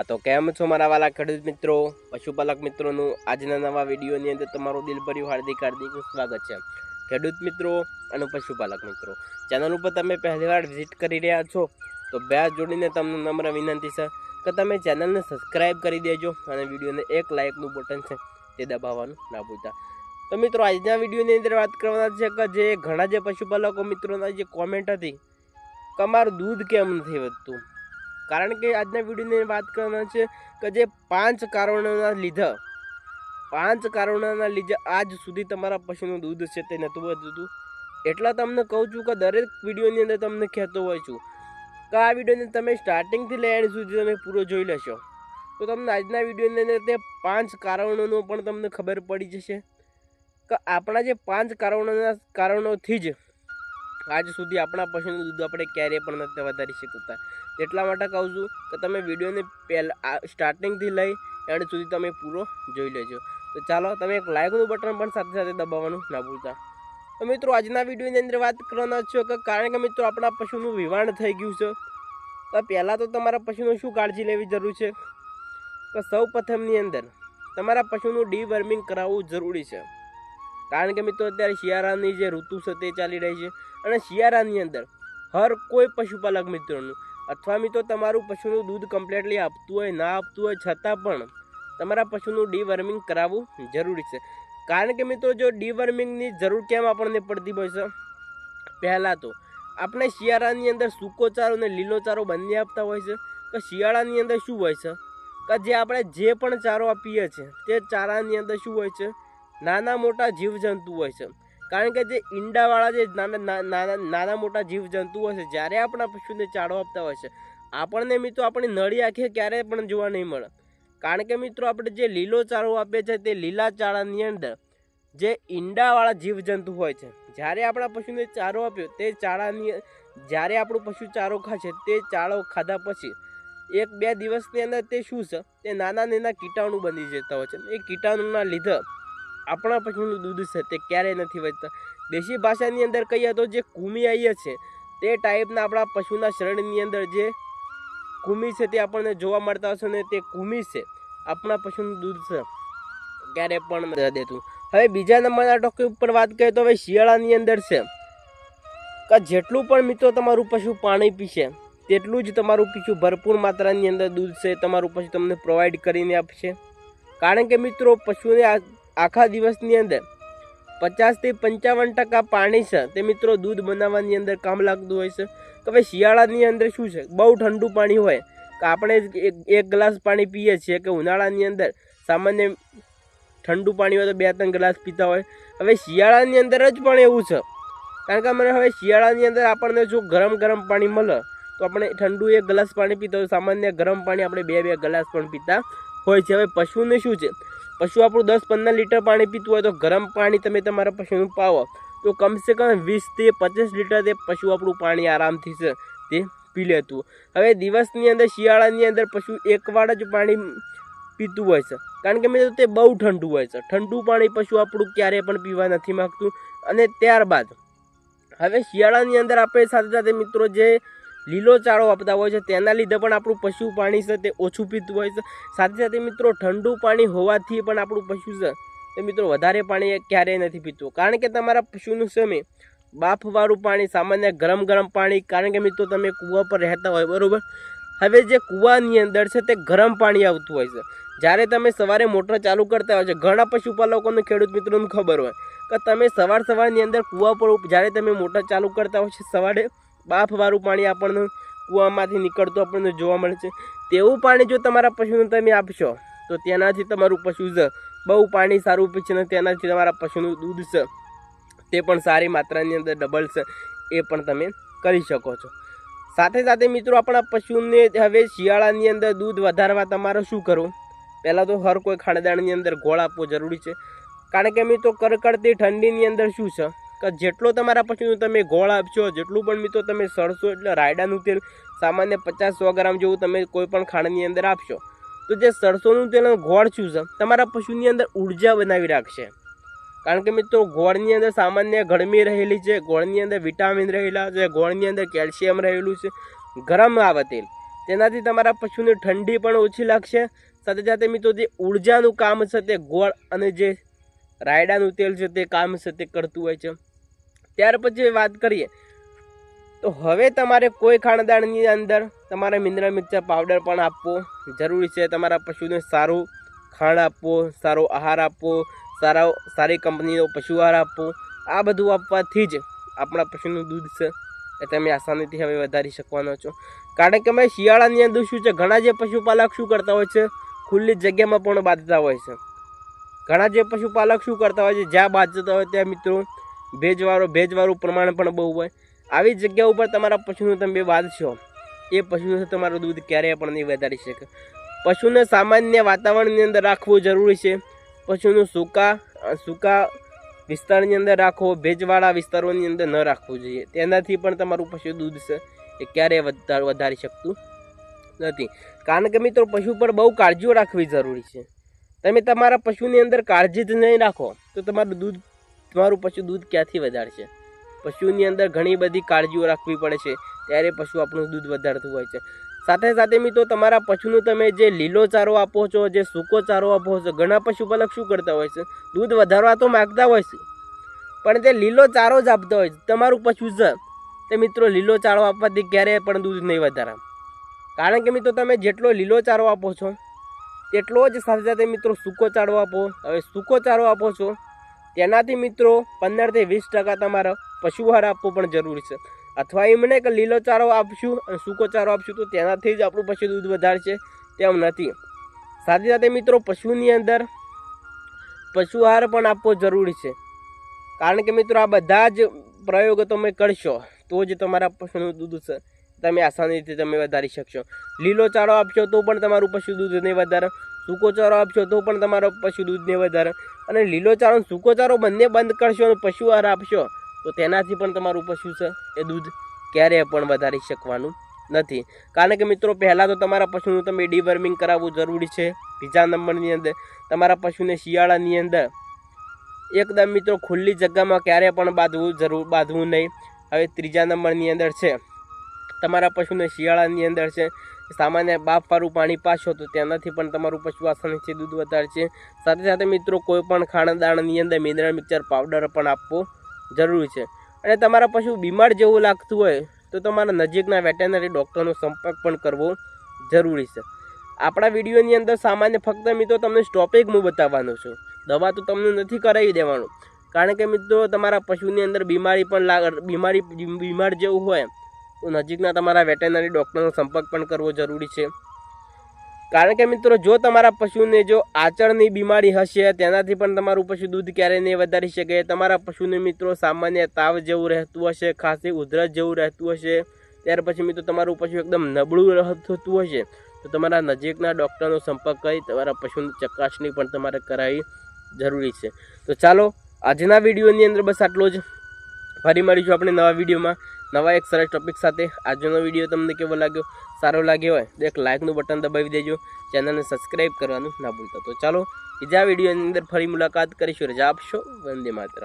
આ તો કેમ છો મારા વાલા ખેડૂત મિત્રો? પશુપાલક મિત્રોનું આજના નવા વિડીયોની અંદર તમારું દિલભર્યું હાર્દિક હાર્દિક સ્વાગત છે. ખેડૂત મિત્રો અને પશુપાલક મિત્રો, ચેનલ ઉપર તમે પહેલીવાર વિઝિટ કરી રહ્યા છો તો બે જોડીને તમને નમ્ર વિનંતી છે કે તમે ચેનલને સબસ્ક્રાઈબ કરી દેજો અને વિડીયોને એક લાઇકનું બટન છે તે દબાવવાનું ના ભૂલતા. તો મિત્રો, આજના વિડીયોની અંદર વાત કરવાના છે કે જે ઘણા જે પશુપાલકો મિત્રોના જે કોમેન્ટ હતી કે અમારું દૂધ કેમ નથી વધતું? કારણ કે આજના વિડીયોની વાત કરવાના છે કે જે પાંચ કારણોના લીધે, પાંચ કારણોના લીધે આજ સુધી તમારા પશુનું દૂધ છે તે નહોતું વધતું એટલા તમને કહું છું કે દરેક વિડીયોની અંદર તમને કહેતો હોય છું કે આ વિડીયોને તમે સ્ટાર્ટિંગથી લઈ સુધી તમે પૂરો જોઈ લેશો. તો તમને આજના વિડીયોની અંદર તે પાંચ કારણોનો પણ તમને ખબર પડી જશે કે આપણા જે પાંચ કારણોના કારણોથી જ આજ સુધી આપણા પશુનું દૂધ આપણે ક્યારેય પણ નથી વધારી શકતા. એટલા માટે કહું છું કે તમે વિડીયોને પહેલાં સ્ટાર્ટિંગથી લઈ એન્ડ સુધી તમે પૂરો જોઈ લેજો. તો ચાલો, તમે એક લાઇકનું બટન પણ સાથે સાથે દબાવવાનું ના ભૂલતા. તો મિત્રો, આજના વિડીયોની અંદર વાત કરવાના છો કે કારણ કે મિત્રો, આપણા પશુનું વિવાણ થઈ ગયું છે. તો પહેલાં તો તમારા પશુનું શું કાળજી લેવી જરૂર છે? તો સૌ પ્રથમની અંદર તમારા પશુનું ડીવર્મિંગ કરાવવું જરૂરી છે. કારણ કે મિત્રો, અત્યારે શિયાળાની જે ઋતુ છે તે ચાલી રહી છે. અને શિયાળાની અંદર હર કોઈ પશુપાલક મિત્રોનું અથવા મિત્રો તમારું પશુનું દૂધ કમ્પ્લેટલી આપતું હોય, ના આપતું હોય, છતાં પણ તમારા પશુનું ડીવર્મિંગ કરાવવું જરૂરી છે. કારણ કે મિત્રો, જો ડીવર્મિંગની જરૂર કેમ આપણને પડતી હોય છે? પહેલાં તો આપણે શિયાળાની અંદર સૂકો ચારો અને લીલો ચારો બંને આપતા હોય છે. કે શિયાળાની અંદર શું હોય છે? કે જે આપણે જે પણ ચારો આપીએ છીએ, તે ચારાની અંદર શું હોય છે? નાના મોટા જીવજંતુ હોય છે. કારણ કે જે ઈંડાવાળા જે નાના નાના નાના મોટા જીવજંતુઓ છે, જ્યારે આપણા પશુને ચારો આપતા હોય છે, આપણને મિત્રો આપણી નળી આંખે ક્યારેય પણ જોવા નહીં મળે. કારણ કે મિત્રો આપણે જે લીલો ચારો આપીએ છીએ તે લીલા ચારાની અંદર જે ઈંડાવાળા જીવજંતુ હોય છે, જ્યારે આપણા પશુને ચારો આપ્યો, તે ચારાની જ્યારે આપણું પશુ ચારો ખાશે તે ચારો ખાધા પછી એક બે દિવસની અંદર તે શું છે? તે નાના નાના કીટાણુ બની જતા હોય છે. એ કીટાણુના લીધે આપણા પશુનું દૂધ છે તે ક્યારેય નથી વધતા. દેશી ભાષાની અંદર કહીએ તો જે કુમી આવીએ છે તે ટાઈપના આપણા પશુના શરણની અંદર જે કુમી છે તે આપણને જોવા મળતા હશે ને તે કુમી છે આપણા પશુનું દૂધ છે. ક્યારેય પણ દેતું. હવે બીજા નંબરના ટોપિક ઉપર વાત કરીએ તો હવે શિયાળાની અંદર છે. કે જેટલું પણ મિત્રો તમારું પશુ પાણી પીશે, તેટલું જ તમારું પીછું ભરપૂર માત્રાની અંદર દૂધ છે તમારું પશુ તમને પ્રોવાઈડ કરીને આપશે. કારણ કે મિત્રો, પશુને આ આખા દિવસની અંદર પચાસથી પંચાવન ટકા પાણી છે. તે મિત્રો દૂધ બનાવવાની અંદર કામ લાગતું હોય છે. કે ભાઈ શિયાળાની અંદર શું છે? બહુ ઠંડુ પાણી હોય. કે આપણે એક ગ્લાસ પાણી પીએ છીએ કે ઉનાળાની અંદર સામાન્ય ઠંડુ પાણી હોય તો બે ત્રણ ગ્લાસ પીતા હોય. હવે શિયાળાની અંદર જ પણ એવું છે. કારણ કે મને હવે શિયાળાની અંદર આપણને જો ગરમ ગરમ પાણી મળે, તો આપણે ઠંડુ એક ગ્લાસ પાણી પીતા હોય. સામાન્ય ગરમ પાણી આપણે બે બે ગ્લાસ પણ પીતા હોય છે. હવે પશુને શું છે? પશુ આપણું દસ પંદર લીટર પાણી પીતું હોય તો ગરમ પાણી તમે તમારા પશુનું પાવો. તો કમસે કમ વીસથી પચીસ લીટર તે પશુ આપણું પાણી આરામથી છે તે પી લેતું. હવે દિવસની અંદર, શિયાળાની અંદર પશુ એકવાર જ પાણી પીતું હોય છે. કારણ કે મિત્રો તે બહુ ઠંડુ હોય છે. ઠંડુ પાણી પશુ આપણું ક્યારેય પણ પીવા નથી માગતું. અને ત્યારબાદ, હવે શિયાળાની અંદર આપણે સાથે સાથે મિત્રો જે લીલો ચાળો આપતા હોય છે. તેના લીધે પણ આપણું પશુ પાણી છે તે ઓછું પીતું હોય છે. સાથે સાથે મિત્રો ઠંડુ પાણી હોવાથી પણ આપણું પશુ છે તે મિત્રો વધારે પાણી ક્યારેય નથી પીતું. કારણ કે તમારા પશુનું સમય બાફવાળું પાણી, સામાન્ય ગરમ ગરમ પાણી, કારણ કે મિત્રો તમે કૂવા પર રહેતા હોય, બરાબર? હવે જે કૂવાની અંદર છે તે ગરમ પાણી આવતું હોય છે. જ્યારે તમે સવારે મોટર ચાલુ કરતા હોય છે, ઘણા પશુપાલકોને, ખેડૂત મિત્રોને ખબર હોય કે તમે સવાર સવારની અંદર કૂવા પર જ્યારે તમે મોટર ચાલુ કરતા હોય છે સવારે બાફવાળું પાણી આપણને કૂવામાંથી નીકળતું આપણને જોવા મળે છે. તેવું પાણી જો તમારા પશુને તમે આપશો, તો તેનાથી તમારું પશુ છે બહુ પાણી સારું પીશે ને તેનાથી તમારા પશુનું દૂધ છે તે પણ સારી માત્રાની અંદર ડબલ છે એ પણ તમે કરી શકો છો. સાથે સાથે મિત્રો આપણા પશુને હવે શિયાળાની અંદર દૂધ વધારવા તમારે શું કરવું? પહેલાં તો હર કોઈ ખાણદાણની અંદર ગોળ આપવો જરૂરી છે. કારણ કે મિત્રો કરકડતી ઠંડીની અંદર શું છે કે જેટલો તમારા પશુનું તમે ગોળ આપશો, જેટલું પણ મિત્રો તમે સરસો એટલે રાયડાનું તેલ સામાન્ય પચાસ સો ગ્રામ જેવું તમે કોઈ પણ ખાંડની અંદર આપશો. તો જે સરસોનું તેલ ગોળ શું છે તમારા પશુની અંદર ઊર્જા બનાવી રાખશે. કારણ કે મિત્રો, ગોળની અંદર સામાન્ય ગરમી રહેલી છે, ગોળની અંદર વિટામિન રહેલા છે, ગોળની અંદર કેલ્શિયમ રહેલું છે, ગરમ આવે તેલ. તેનાથી તમારા પશુને ઠંડી પણ ઓછી લાગશે. સાથે સાથે મિત્રો, જે ઉર્જાનું કામ છે તે ગોળ અને જે રાયડાનું તેલ છે તે કામ છે તે કરતું હોય છે. ત્યાર પછી વાત કરીએ. તો હવે તમારે કોઈ ખાણદાણની અંદર તમારે મિનરલ મિક્સર પાવડર પણ આપવો જરૂરી છે. તમારા પશુને સારું ખાણ આપવો, સારો આહાર આપવો, સારા, સારી કંપનીનો પશુ આહાર આપવો, આ બધું આપવાથી જ આપણા પશુનું દૂધ છે એ તમે આસાનીથી હવે વધારી શકવાનો છો. કારણ કે અમે શિયાળાની અંદર શું છે, ઘણા જે પશુપાલક શું કરતા હોય છે, ખુલ્લી જગ્યામાં પણ બાંધતા હોય છે. ઘણા જે પશુપાલક શું કરતા હોય છે, જ્યાં બાંધતા હોય ત્યાં મિત્રો ભેજવાળો, ભેજવાળું પ્રમાણ પણ બહુ હોય. આવી જગ્યા ઉપર તમારા પશુનું તમે બાંધશો એ પશુનું તમારું દૂધ ક્યારેય પણ નહીં વધારી શકે. પશુને સામાન્ય વાતાવરણની અંદર રાખવું જરૂરી છે. પશુનું સૂકા સૂકા વિસ્તારની અંદર રાખો ભેજવાળા વિસ્તારોની અંદર ન રાખવું જોઈએ. તેનાથી પણ તમારું પશુ દૂધ છે એ ક્યારેય વધારી શકતું નથી. કારણ કે મિત્રો, પશુ પર બહુ કાળજીઓ રાખવી જરૂરી છે. તમે તમારા પશુની અંદર કાળજી જ નહીં રાખો, તો તમારું દૂધ તમારું પશુ દૂધ ક્યાંથી વધારશે? પશુની અંદર ઘણી બધી કાળજીઓ રાખવી પડે છે, ત્યારે પશુ આપણું દૂધ વધારતું હોય છે. સાથે સાથે મિત્રો, તમારા પશુનું તમે જે લીલો ચારો આપો છો, જે સૂકો ચારો આપો છો, ઘણા પશુપાલક શું કરતા હોય છે? દૂધ વધારવા તો માગતા હોય છે, પણ તે લીલો ચારો જ આપતા હોય છે, તમારું પશુ છે તે મિત્રો, લીલો ચારો આપવાથી ક્યારેય પણ દૂધ નહીં વધારે. કારણ કે મિત્રો, તમે જેટલો લીલો ચારો આપો છો, તેટલો જ સાથે સાથે મિત્રો સૂકો ચારો આપો. હવે સૂકો ચારો આપો છો તેનાથી મિત્રો પંદરથી વીસ ટકા તમારે પશુ આહાર આપવો પણ જરૂરી છે. અથવા એમ નહીં કે લીલો ચારો આપશું અને સૂકો ચારો આપશું તો તેનાથી જ આપણું પશુ દૂધ વધારશે તેમ નથી. સાથે સાથે મિત્રો પશુની અંદર પશુ આહાર પણ આપવો જરૂરી છે. કારણ કે મિત્રો આ બધા જ પ્રયોગો તમે કરશો તો જ તમારા પશુનું દૂધ તમે આસાનીથી તમે વધારી શકશો. લીલો ચારો આપશો તો પણ તમારું પશુ દૂધ નહીં વધારે સૂકો ચારો આપશો તો પણ તમારો પશુ દૂધ નહીં વધારે. અને લીલો ચારો અને સૂકો બંને બંધ કરશો અને પશુ આહાર આપશો, તો તેનાથી પણ તમારું પશુ છે એ દૂધ ક્યારેય પણ વધારી શકવાનું નથી. કારણ કે મિત્રો, પહેલાં તો તમારા પશુનું તમે ડીવર્મિંગ કરાવવું જરૂરી છે. બીજા નંબરની અંદર તમારા પશુને શિયાળાની અંદર એકદમ મિત્રો ખુલ્લી જગ્યામાં ક્યારેય પણ બાંધવું જરૂર, બાંધવું નહીં. હવે ત્રીજા નંબરની અંદર છે, તમારા પશુને શિયાળાની અંદર છે સામાન્ય બાફવાળું પાણી પાશો તો તેનાથી પણ તમારું પશુ છે, દૂધ વધારશે સાથે સાથે મિત્રો, કોઈ પણ ખાણદાણની અંદર મિનરલ મિક્સર પાવડર પણ આપવો જરૂરી છે. અને તમારા પશુ બીમાર જેવું લાગતું હોય, તો તમારા નજીકના વેટેનરી ડૉક્ટરનો સંપર્ક પણ કરવો જરૂરી છે. આપણા વિડીયોની અંદર સામાન્ય ફક્ત મિત્રો તમને સ્ટોપિક હું બતાવવાનો છું. દવા તો તમને નથી કરાવી દેવાનું. કારણ કે મિત્રો, તમારા પશુની અંદર બીમારી પણ લાગ, બીમારી, બીમાર જેવું હોય તો નજીકના તમારા વેટેનરી ડૉક્ટરનો સંપર્ક પણ કરવો જરૂરી છે. કારણ કે મિત્રો, જો તમારા પશુને જો આચળની બીમારી હશે, તેનાથી પણ તમારું પશુ દૂધ ક્યારેય નહીં વધારી શકે. તમારા પશુને મિત્રો સામાન્ય તાવ જેવું રહેતું હશે, ખાંસી, ઉધરસ જેવું રહેતું હશે. ત્યાર પછી મિત્રો, તમારું પશુ એકદમ નબળું થતું હશે. તો તમારા નજીકના ડૉક્ટરનો સંપર્ક કરી, તમારા પશુની ચકાસણી પણ તમારે કરાવી જરૂરી છે. તો ચાલો, આજના વિડીયોની અંદર બસ આટલો જ. ફરી મળીશું આપણે નવા વિડીયોમાં. નવા એક સરસ ટોપિક સાથે આજનો વીડિયો તમને કેવો લાગ્યો? સારો લાગ્યો હોય તો એક લાઇકનું બટન દબાવી દેજો. ચેનલને સબસ્ક્રાઈબ કરવાનું ના ભૂલતા. તો ચાલો બીજા વિડીયોની અંદર ફરી મુલાકાત કરીશું. રજા આપશો. વંદે માતરમ.